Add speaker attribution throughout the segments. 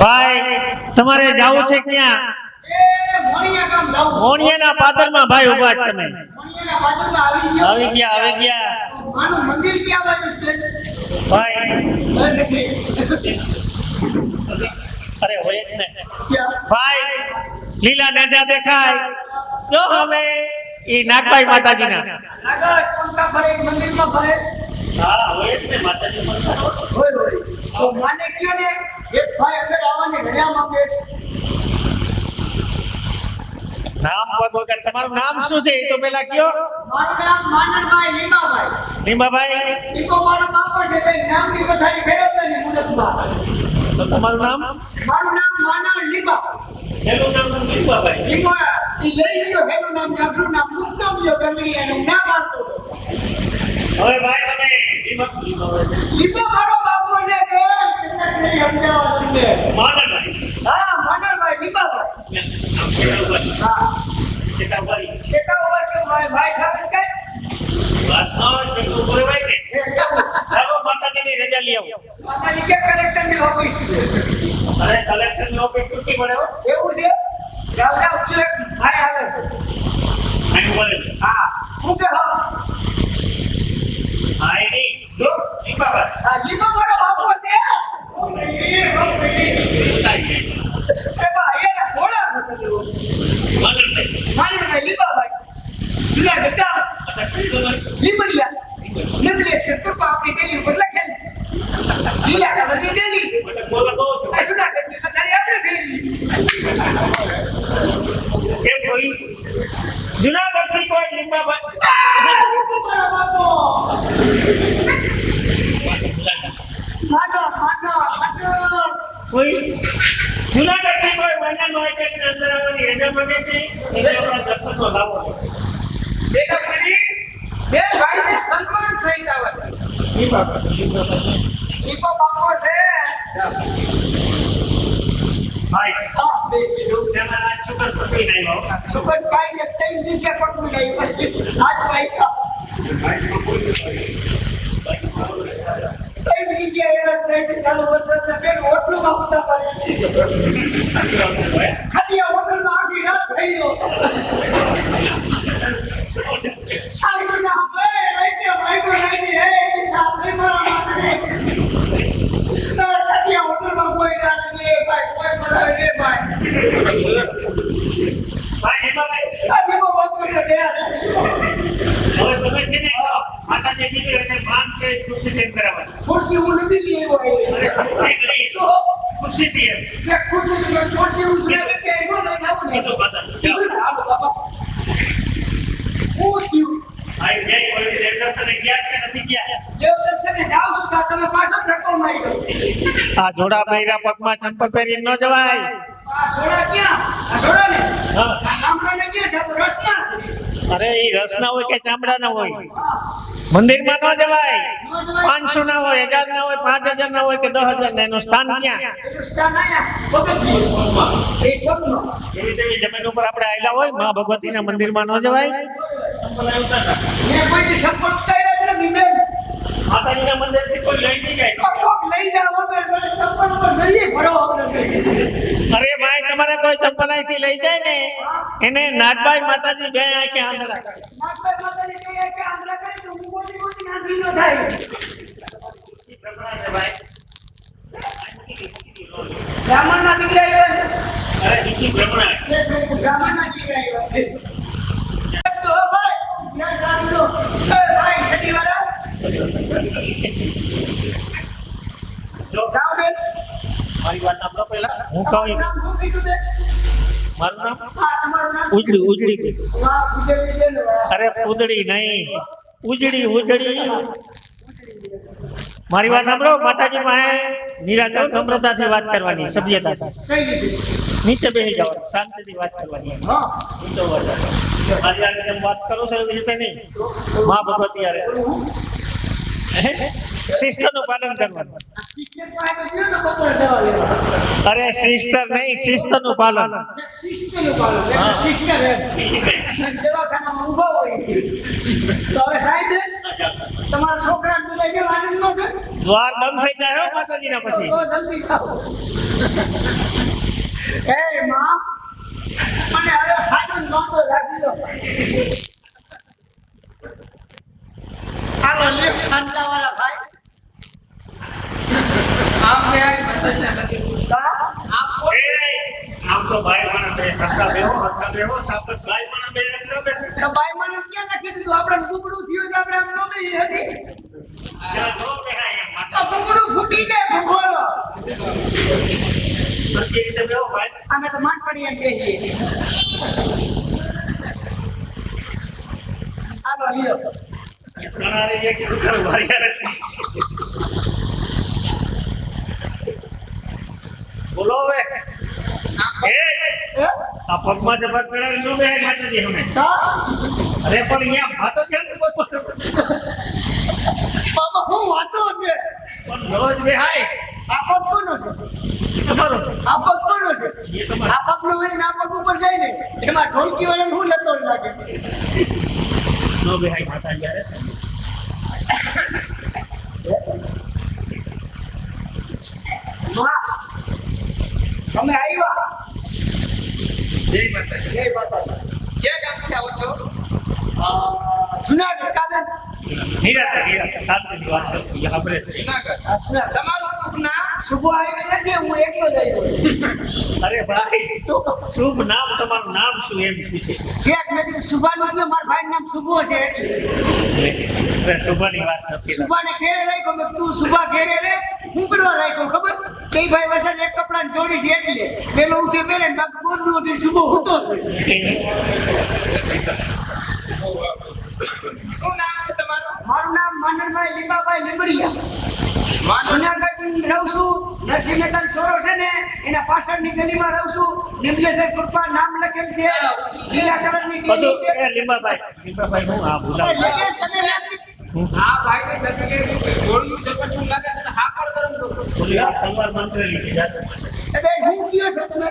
Speaker 1: ભાઈ તમારે જાવું છે ક્યાં? મોણિયાના પાદરમાં ભાઈ ઊભા તમે.
Speaker 2: આવી ગયા.
Speaker 1: આવી ગયા
Speaker 2: મંદિર ક્યાં બાજુ છે?
Speaker 1: ભાઈ. અરે હોય જ ને. ભાઈ લીલા નજા દેખાય. જો અમે એ નાગભાઈ માતાજીના. નામ તમારું નામ શું છે? એ પેલા કયો.
Speaker 2: મારું નામ માનણભાઈ લીમાભાઈ.
Speaker 1: લીમાભાઈ.
Speaker 2: એ તો મારો બાપ છે નામની બધાઈ
Speaker 1: તો તમારું નામ?
Speaker 2: મારું નામ માનણ લીમા.
Speaker 1: એનું નામ
Speaker 2: લેવીઓ એનું નામ કાઢું નામ મુક્તમીઓ ગંગડી એનું નામ આવતું
Speaker 1: હવે ભાઈ મને દીમક
Speaker 2: દીમો મારો બાપો છે કે
Speaker 1: માનડભાઈ
Speaker 2: હા માનડભાઈ દીમાભાઈ હા શેકાવરી શેકાવર કે ભાઈ ભાઈ સાહેબ કે માતાજી કે કલેક્ટર ની ઓફિસ છે
Speaker 1: અરે કલેક્ટર ની ઓફિસ તૂટી પડે
Speaker 2: એવું છે होईल. जुनागडीमुळे मंडळ माहिती अंतरावर याच्यामध्ये ते जप्त सोलावं ते का म्हणजे ते गाडीचे सन्मान सहित आवाज ही बाबा. इको बाबा हे शुगर
Speaker 1: पकड़ी नहीं
Speaker 2: हो शुगर पाई एक टाइम
Speaker 1: दीजिए पकड़ी नहीं. बस విద్య ఏడాది ప్రయత్నించాలి ఓట్లు పంపుతా ખુશી કરી
Speaker 2: તો
Speaker 1: ખુશીથી એમ
Speaker 2: કે ખુરશી ની ખુરશી હું કે એનો લઈને આવું ને
Speaker 1: બધું માતાજી
Speaker 2: કીધું ને હાલો બાબા હું થયું
Speaker 1: જય કોઈ દેવદર્શને ગયા કે નથી ગયા
Speaker 2: દેવ દર્શને જાવ છું તો તમે પાછો ધક્કો મારી દો
Speaker 1: આ જોડા પહેર્યા પગમાં ચંપલ પહેરી ન જવાય
Speaker 2: આ સોડા ક્યાં આ સોડા ને
Speaker 1: હા.
Speaker 2: આ સાંભળાને ક્યાં છે તો રસના છે
Speaker 1: અરે ઈ રસના હોય કે ચામડાના હોય
Speaker 2: હા.
Speaker 1: મંદિરમાં ન જવાય. પાંચસો ના હોય, હજાર ના હોય, પાંચ હજાર ના હોય કે દસ હજાર ના, એનું સ્થાન ક્યાં? એવી તેવી જમીન ઉપર આપણે આવેલા હોય, મા ભગવતી ના મંદિરમાં ન જવાય. માતાજીના અરે ભાઈ, તમારે કોઈ ચંપલથી લઈ જાય ને? એને નાથભાઈ માતાજી બે આંખે આંધળા
Speaker 2: નાથભાઈ માતાજી બે આંખે આંધળા. ઊંધી ન થાય.
Speaker 1: બ્રાહ્મણ
Speaker 2: ના દીકરા આવ્યા છે.
Speaker 1: બ્રાહ્મણ.
Speaker 2: ના દીકરા આવ્યા છે.
Speaker 1: મારું
Speaker 2: નામ
Speaker 1: ઉજળી ઉજળી. અરે પુદડી નહીં. ઉજળી ઉજળી. મારી વાત સાંભળો? માતાજી માં નિરાતો નમ્રતાથી વાત કરવાની સભ્યતાથી નીચે બેસી જાઓ શાંતિથી વાત કરવાની. નીચે જેમ વાત કરો છો એવી રીતે નહીં. મા ભગવતી યારે શિસ્તનું પાલન કરવાનું.
Speaker 2: પાસે
Speaker 1: અરે સિસ્ટર નહીં શિસ્તનું પાલન.
Speaker 2: શિસ્તનું પાલન શિસ્તર એમ. દવાખાનામાં ઊભા હોય તો હવે સાહેબ તમારા છોકરાને બધા કેમ આનંદ ન થાય?
Speaker 1: દ્વાર બંધ થઈ જાય હો માતાજીના પછી
Speaker 2: તો જલ્દી જાઓ. એ માં મને હવે હાજર વાંધો રાખી દો હાલો લેખ સાંતલાવાળા ભાઈ હા?
Speaker 1: એ, આમ તો ભાઈ મારા બે હરખા બેહો હરખા બેહો સાપત ભાઈ મારા બે હરખા બેહો.
Speaker 2: તો ભાઈ મને ક્યાં લખી દીધું આપણે થયું તો આમ ન હતી. કુકડું ફૂટી જાય ભગવાનો અમે તો માંડ પડી એમ કહીએ હાલો લ્યો
Speaker 1: તમારે એક ભાઈ હારે. બોલો હવે? આ પગમાં ભાગ પેડાવી નો બેહાય માતાજી અમે? અરે પણ અહીંયા કેમ ન
Speaker 2: બાબા હું વાતો છે.
Speaker 1: પણ રોજ બેહાય.
Speaker 2: આ પગ કોનો છે?
Speaker 1: તમારો.
Speaker 2: આ પગ કોનો છે. આ પગનું વળી આ પગ ઉપર જાય ને એમાં ઢોલકી વળે હું લતો લાગે?
Speaker 1: નો બેહાય માતાજી હારે.
Speaker 2: તમે આવ્યા?
Speaker 3: જય માતાજી.
Speaker 2: જય માતાજી.
Speaker 3: ક્યાં ગામથી આવો છો?
Speaker 2: જુનાગઢ કાલે
Speaker 1: નિરાતે, વાત કરશું. આપણે
Speaker 3: જુનાગઢ. તમારું શુભ નામ?
Speaker 2: શુભ આવી નથી હું એકલો જ આવ્યો.
Speaker 1: અરે ભાઈ શુભ નામ તમારું નામ શું એમ પૂછે
Speaker 2: ક્યાંક મેં કીધું શુભાનું કે મારા ભાઈનું નામ શુભો છે એટલે.
Speaker 1: શુભાની વાત નથી.
Speaker 2: શુભાને ઘેરે રહી તું શુભા ઘેરે રે. હું કરવા રાખ્યો ખબર? બે ભાઈ વરસાદ એક કપડા જોડી છે એટલે. પેલો ઉઠે પહેરે ને બાકી ગોદડું ઉઠીને શુભો હતો
Speaker 3: શું નામ છે તમારું?
Speaker 2: મારું નામ માનણભાઈ લીંબાભાઈ લીંબડિયા. જુનાગઢ રહું છું. નરસિંહ મહેતા સોરો છે ને એના પાછળની ગલીમાં રહું છું. કૃપા નામ લખેલ છે. લીલા કલરની
Speaker 1: બધું
Speaker 2: છે.
Speaker 1: લીંબાભાઈ. લીંબાભાઈ હું આ ભૂલા
Speaker 2: તમે નામ
Speaker 3: આ ભાઈને જગગે જોડ્યું જગતનું લાગે છે હા કર. કરમ તો
Speaker 1: સંવાર મંત્ર લીધી જાતે.
Speaker 2: એટલે હું કયો છો તમે.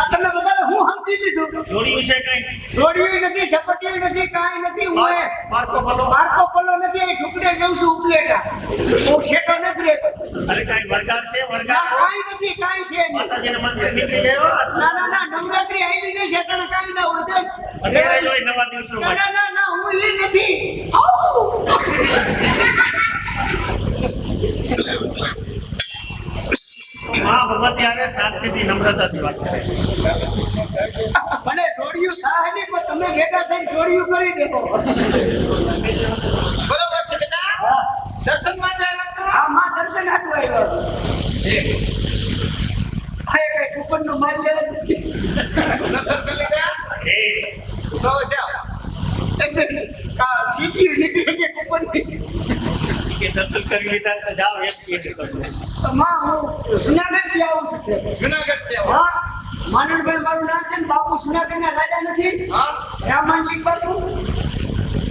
Speaker 2: આ તમે બધા હું સમજી લીધું?
Speaker 1: જોડ્યું છે કઈ?
Speaker 2: જોડિયું નથી સપટિયું નથી કાંઈ નથી હું એ પલો નથી અહીં ઠુકડે જઉં છું ઉપલેટા. હું શેઠો નથી રહેતો.
Speaker 1: અરે કઈ વરગાડ છે
Speaker 2: ના
Speaker 1: વરગાડ
Speaker 2: કાંઈ નથી કાંઈ છે નહીં.
Speaker 1: મંદિર નીકળી ગયો?
Speaker 2: ના ના ના નવરાત્રી આવી ગઈ શેઠાને કાંઈ ના બેન.
Speaker 1: નવા દિવસો
Speaker 2: ના ના ના ના હું ઈ નથી!
Speaker 1: હા ભગવતી હારે શાંતિથી નમ્રતાથી વાત કરે.
Speaker 2: મને છોડ્યું થાય નહીં પણ તમે ભેગા થઈને છોડ્યું કરી દેવો.
Speaker 3: બરોબર છે બેટા. દર્શન માટે આવ્યા છો?
Speaker 2: આ માં દર્શન હાટું આવ્યો આ કઈ માલ લેવો
Speaker 3: દર્શન કરી લીધા તો જાઓ.
Speaker 2: સીટી નીકળે છે કુપનની
Speaker 1: કે દર્શન કરી લીધા તો જાઓ એમ કહે છે તમને.
Speaker 2: તો માં હું જુનાગઢથી આવું છું છે
Speaker 3: જુનાગઢથી
Speaker 2: હા માનણભાઈ મારું નામ છે ને બાપુ જુનાગઢના રાજા નથી
Speaker 3: હા
Speaker 2: રામાનજી બાપુ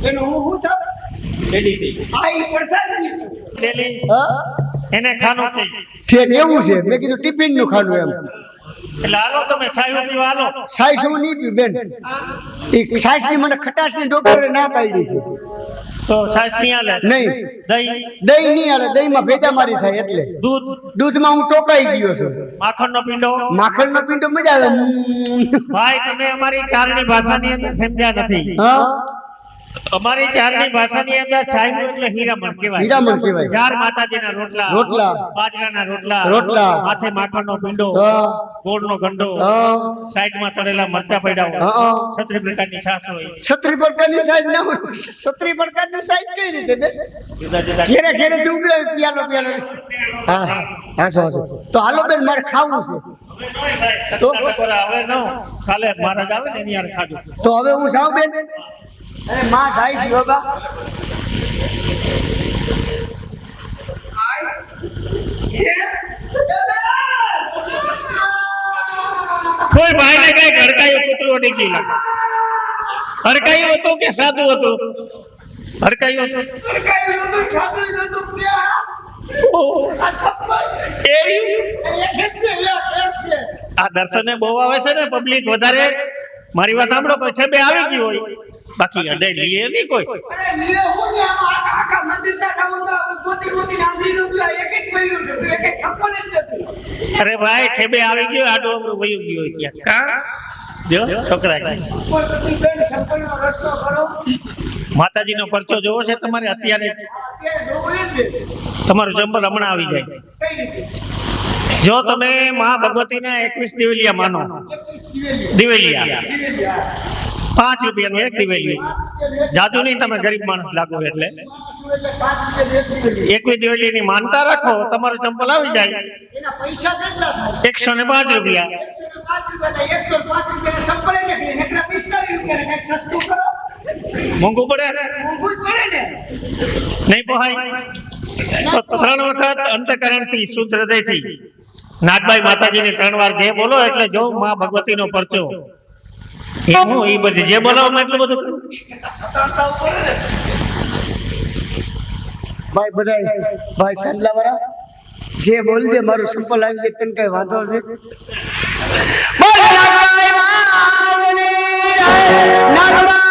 Speaker 2: એનું હું હું થાપ
Speaker 1: લેડી છે.
Speaker 2: આ ઈ
Speaker 4: હા
Speaker 1: એને ખાનું છે
Speaker 4: ઠેક એવું છે મેં કીધું ટિફિનનું ખાનું એમ
Speaker 1: એટલે હાલો તમે સાહેબ પીવા હાલો.
Speaker 4: સાઈસ હું નહીં પીવું બેન. એ સાઈસની મને ખટાશની ડોક્ટરે ના પાડી છે.
Speaker 1: તો છાશ નહીં હાલે?
Speaker 4: નહીં.
Speaker 1: દહીં?
Speaker 4: દહીં નહીં હાલે. દહીં માં ભેજા મારી થાય એટલે.
Speaker 1: દૂધ?
Speaker 4: દૂધમાં હું ટોકાઈ ગયો છું.
Speaker 1: માખણનો પીંડો?
Speaker 4: માખણ નો પીંડો મજા આવે.
Speaker 1: ભાઈ તમે અમારી ભાષા ભાષાની અંદર સમજ્યા નથી.
Speaker 4: હા?
Speaker 1: અમારી ચારની ભાષાની અંદર સાહેબ એટલે હીરામણ કહેવાય.
Speaker 4: હીરામણ કહેવાય.
Speaker 1: ચાર માતાજીના રોટલા
Speaker 4: રોટલા.
Speaker 1: બાજરાના રોટલા
Speaker 4: રોટલા.
Speaker 1: માથે માખણનો પીંડો
Speaker 4: હા.
Speaker 1: ગોળનો ગંડો
Speaker 4: હા.
Speaker 1: સાઈડમાં તળેલા મરચા પડ્યા હોય.
Speaker 4: હા.
Speaker 1: છત્રી પ્રકારની છાશ હોય.
Speaker 4: છત્રી પ્રકારની સાઈઝ ના હોય. છત્રી પ્રકારની સાઈઝ કઈ રીતે ને
Speaker 1: જુદા જુદા
Speaker 4: ઘેરે ઘેરે થી ઉઘરાય પિયાલો પિયાલો. હા હા સો સો તો હાલો બેન મારે ખાવું છે.
Speaker 1: ટકોરા હવે નો કાલે મહારાજ આવે ને એની હારે ખાજો.
Speaker 4: તો હવે હું જાઉં બેન?
Speaker 2: અરે માં થાય છે બાબા
Speaker 1: કોઈ ભાઈને કઈ હડકાયું કૂતરું અડી ગયું હડકાયું હતું કે સાદું હતું? હડકાયું હતું.
Speaker 2: હડકાયું હતું ખાધું હતું. આ
Speaker 1: દર્શને બહુ આવે છે ને પબ્લિક વધારે મારી વાત સાંભળો પછી બે આવી ગયું હોય. બાકી અડે લીએ નહીં કોઈ
Speaker 2: અરે લીએ હું ને આમાં આખા ના ડાઉનમાં ગોતી ગોતીને નાદરી નું આ એક એક મહિનો છે, એક એક છપ્પન જ નથી.
Speaker 1: અરે ભાઈ ઠેબે આવી ગયો આડો અમરું વયું ગયો હોય કા જો છોકરા
Speaker 2: કરો.
Speaker 1: માતાજીનો પરચો જોવો છે તમારે અત્યારે જ.
Speaker 2: અત્યારે જોવું એ જ ને.
Speaker 1: તમારું જંબલ હમણાં આવી જાય જો તમે મા ભગવતીના એકવીસ દિવેલિયા માનો દિવેલિયા. પાંચ રૂપિયાનું એક દિવેલિયું
Speaker 2: પાંચ
Speaker 1: જાદુ નહીં તમે ગરીબ માણસ લાગો એટલે એકવી દિવેલીની માનતા રાખો, તમારું ચંપલ આવી જાય? એકસો ને પાંચ રૂપિયા
Speaker 2: ને ને.
Speaker 1: મોંઘું પડે
Speaker 2: ને.
Speaker 1: નહીં પોહાય ત્રણ વખત અંતકરણથી શુદ્ધ હૃદયથી નાથભાઈ માતાજીને ત્રણ વાર જે બોલો એટલે જો મા ભગવતીનો પરચો એ હું એ બધી જે બોલાવો એટલું બધું કરું.
Speaker 4: ભાઈ બધાય ભાઈ સાંડલા વાળા જે બોલજે મારું સંપલ આવી જાય તને કઈ વાંધો છે નાગભાઈ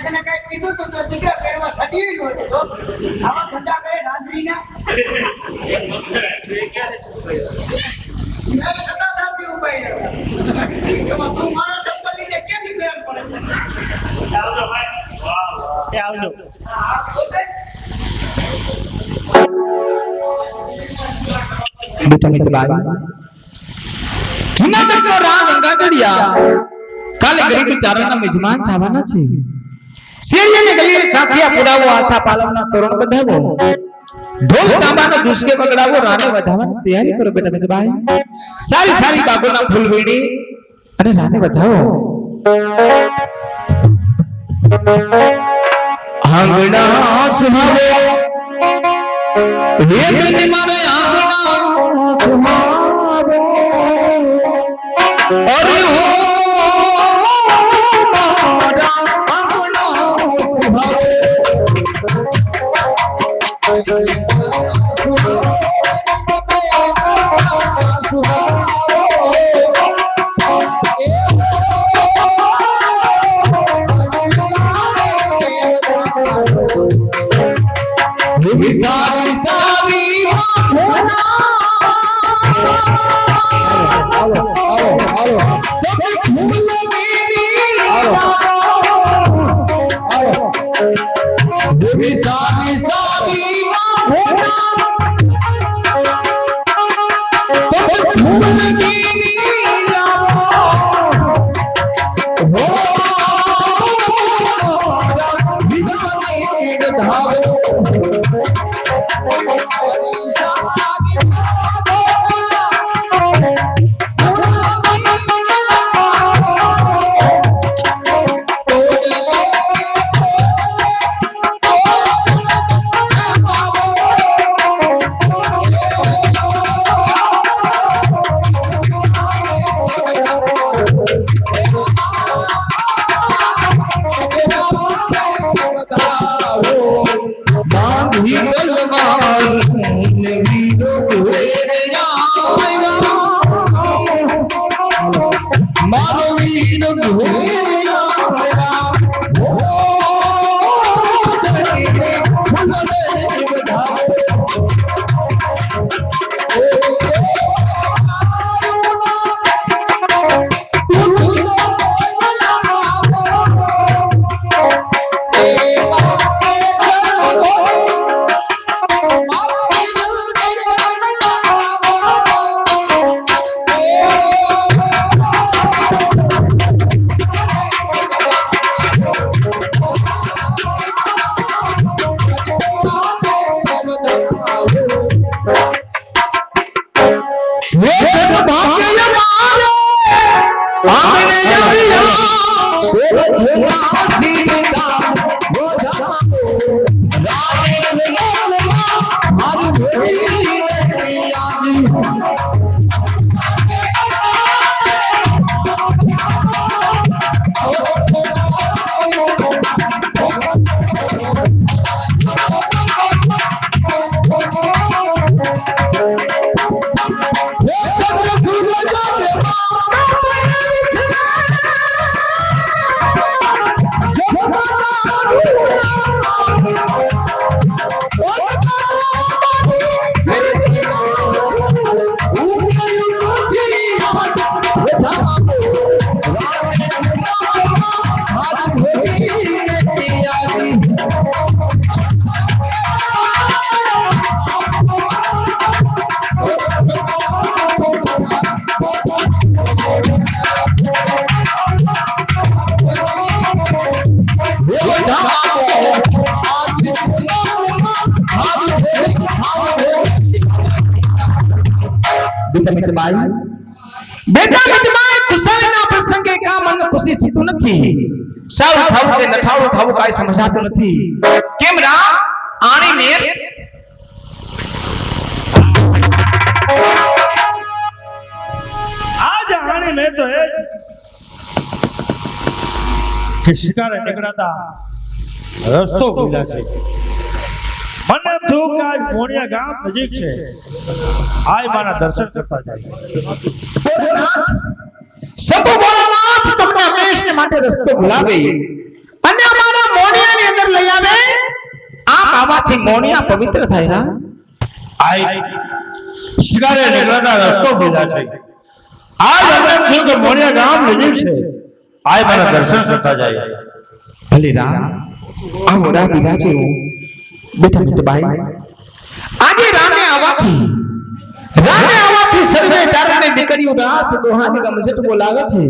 Speaker 2: દીકરા પહેરવા સટી નો આવા ધંધા કરે રાંધણીના મેં સતાધારથી ઉપાય રહ્યો. એમાં તું મારો ચપ્પલ લીધે ક્યાંથી મેળ પડે
Speaker 1: એ આવજો
Speaker 2: આ પોતે
Speaker 5: બેટા મિત્રભાઈ જુનાગઢનો રાગ ગાગડિયા કાલે ગરીબ ચારણના મેજમાન થવાના છે શેરીને ગલીએ સાથિયા પુડાવો આશા પાલવના તોરણ બધાવો ઢોલ તાંબાનો દુષ્કે વગડાવો રાને વધાવવાની તૈયારી કરો બેટા મિત્રભાઈ સારી સારી બાગોના ફૂલ વીણી અને રાને વધાવો આંગણા સુહાવો હે બેટી મારે આંગણા tomorrow. નથી. સારું થાવું કે નઠાવું થાવું કાંઈ સમજાતું નથી. કેમ રા આની
Speaker 1: આજ આણી મેં તો એ કે શિકારે નીકળાતા રસ્તો ભૂલ્યા છે. મને આજ મોણિયા ગામ નજીક છે. મારા દર્શન કરતા જાય.
Speaker 5: તમને હંમેશને માટે રસ્તો ભૂલાવે અને અમારા મોણિયાની અંદર લઈ આવે. આ આવાથી મોણિયા પવિત્ર થાય
Speaker 1: શિકારે નીકળાતા રસ્તો ભૂલ્યા છે. આજ અમે થયું કે મોણિયા ગામ નજીક છે. આય મારા દર્શન કરતા જાય.
Speaker 5: ભલે રામ આ પીધા છે હું. બેટા આજે રામે આવાથી રામે આવાથી સર્વે ચારણે દીકરીઓ રાસ દોહાની રમઝટ બોલાવે છે.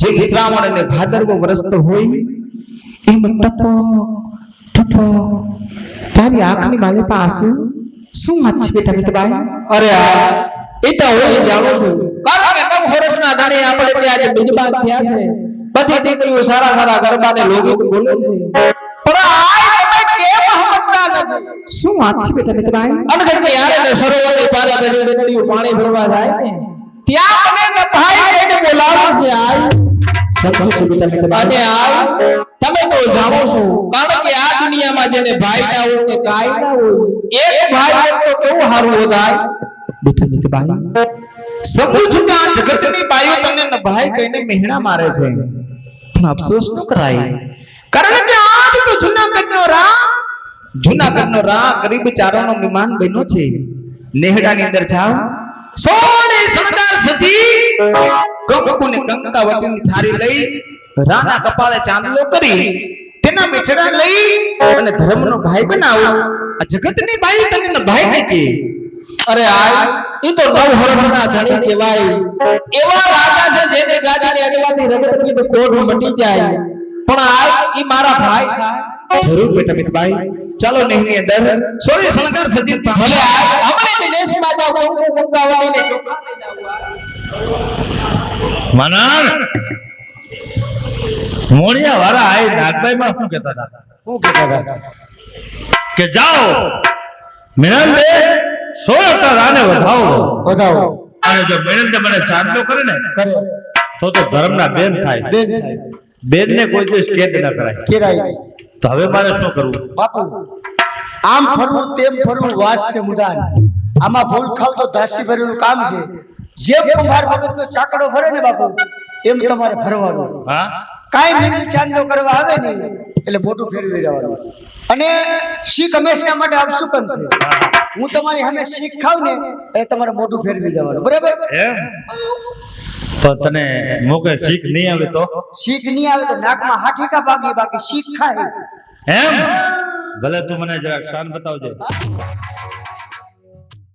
Speaker 5: જે શ્રાવણ અને ભાદરવો વરસતો હોય એમ ટપો ટપો. તારી આંખની માલે પાસે શું વાત છે બેટા મિત્રબાઈ
Speaker 6: અરે આ એ તો હું જાણું છું. કારણ કે નવ વર્ષના દાડે આપણે ત્યાં જે બીજબાન થયા છે. બધી દીકરીઓ સારા સારા ગરબાને લોગીત બોલે છે. પણ આ તમે કેમ સમજતા નથી?
Speaker 5: શું વાત છે બેટા મિત્રબાઈ
Speaker 6: કે યારે ને સરોવરની પારે દીકરીઓ પાણી ભરવા જાય ને ત્યાં મને અને આ તમે તો જાણો છો, કારણ કે આ દુનિયામાં જેને ભાઈ ના હોય કે કાઈ ના હોય, એક ભાઈ તો કેવું સારું વધાય
Speaker 5: બેટા કહીને મહેણા મારે છે. કારણ કે આજ તો રા જુનાગઢનો રા ગરીબ ચારોનો મહેમાન બન્યો છે. નેહડાની અંદર જાઓ. સોને શણગાર સતી કંકુ ને કંકાવતીની થાળી લઈ રાના કપાળે ચાંદલો કરી તેના મીઠડા લઈ અને ધર્મનો ભાઈ બનાવો. આ જગતની બાઈ તમને ભાઈ નહીં કે?
Speaker 6: અરે આ એ તો નવહરણના ધણી કહેવાય. એવા રાજા છે જેને ગાદીની અડવાથી રગત કોઢ મટી જાય. પણ આ એ મારા ભાઈ.
Speaker 5: જરૂર બેટા મિતભાઈ ચાલો નેહની અંદર. સોરી શણગાર સજી
Speaker 6: ભલે હમણે દિનેશ માતા કંકુ કંકાવતીને ચોખા
Speaker 1: મનાર મોડિયા વાળા આય નાગભાઈ માં શું કહેતા હતા?
Speaker 4: શું કહેતા હતા?
Speaker 1: કે જાઓ મિનંદે સો ટકા રાને વધાવો.
Speaker 4: વધાવો.
Speaker 1: અને જો મિનંદે મને ચાંદલો કરે ને
Speaker 4: કરે.
Speaker 1: તો તો ધર્મના બેન થાય.
Speaker 4: બેન થાય.
Speaker 1: બેન ને કોઈ દિવસ કેદ ન કરાય.
Speaker 4: કેરાય.
Speaker 1: તો હવે મારે શું કરવું?
Speaker 4: બાપુ
Speaker 2: આમ ફરવું તેમ ફરવું વાસ છે મુદાન. આમાં ભૂલ ખાવ તો ધાસી ભરેલું કામ છે. જેમ કુંભાર ભગતનો ચાકડો ભરે ને બાપુ એમ તમારે ફરવાનું.
Speaker 7: હા?
Speaker 2: કાંઈ મિનિટ ચાંદો કરવા આવે ને એટલે મોટું ફેરવી લેવાનું અને શીખ હંમેશા માટે આપ શું કરશે હું. તમારી સામે શીખ ખાવ ને એટલે તમારે મોટું ફેરવી દેવાનું. બરાબર?
Speaker 8: તો તને મોકે શીખ નહીં આવે તો?
Speaker 2: શીખ નહીં આવે તો નાકમાં હાથીકા ભાગી બાકી શીખ ખાય.
Speaker 8: એમ? ભલે તું મને જરાક શાન બતાવજે.